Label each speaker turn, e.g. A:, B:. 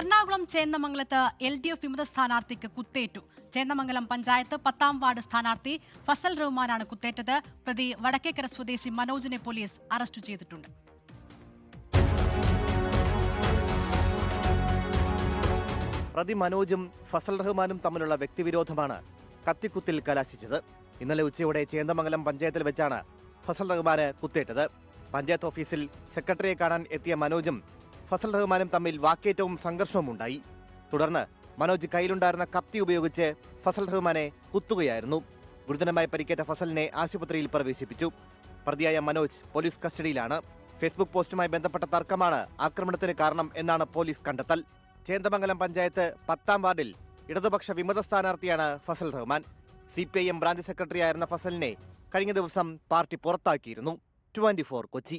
A: എറണാകുളം ചേന്നമംഗലത്ത് L D F വിമത സ്ഥാനാർത്ഥിക്ക് കുത്തേറ്റു. ചേന്നമംഗലം പഞ്ചായത്ത് പത്താം വാർഡ് സ്ഥാനാർത്ഥി ഫസൽ റഹ്മാനാണ് കുത്തേറ്റത്. പ്രതി വടക്കേക്കര സ്വദേശി മനോജിനെ പോലീസ് അറസ്റ്റ് ചെയ്തിട്ടുണ്ട്.
B: പ്രതി മനോജും ഫസൽ റഹ്മാനും തമ്മിലുള്ള വ്യക്തിവിരോധമാണ് കത്തിക്കുത്തിൽ കലാശിച്ചത്. ഇന്നലെ ഉച്ചയോടെ ചേന്ദമംഗലം പഞ്ചായത്തിൽ വെച്ചാണ് ഫസൽ റഹ്മാന് കുത്തേറ്റത്. പഞ്ചായത്ത് ഓഫീസിൽ സെക്രട്ടറിയെ കാണാൻ എത്തിയ മനോജും ഫസൽ റഹ്മാനും തമ്മിൽ വാക്കേറ്റവും സംഘർഷവും ഉണ്ടായി തുടർന്ന് മനോജ് കയ്യിലുണ്ടായിരുന്ന കത്തി ഉപയോഗിച്ച് ഫസൽ റഹ്മാനെ കുത്തുകയായിരുന്നു. ഗുരുതരമായി പരിക്കേറ്റ ഫസലിനെ ആശുപത്രിയിൽ പ്രവേശിപ്പിച്ചു. പ്രതിയായ മനോജ് പോലീസ് കസ്റ്റഡിയിലാണ്. ഫേസ്ബുക്ക് പോസ്റ്റുമായി ബന്ധപ്പെട്ട തർക്കമാണ് ആക്രമണത്തിന് കാരണം എന്നാണ് പോലീസ് കണ്ടെത്തൽ. ചേന്ദമംഗലം പഞ്ചായത്ത് പത്താം വാർഡിൽ ഇടതുപക്ഷ വിമത സ്ഥാനാർത്ഥിയാണ് Fasal Rahman. C P I M branch സെക്രട്ടറിയായിരുന്ന ഫസലിനെ കഴിഞ്ഞ ദിവസം പാർട്ടി പുറത്താക്കിയിരുന്നു. ട്വന്റി കൊച്ചി.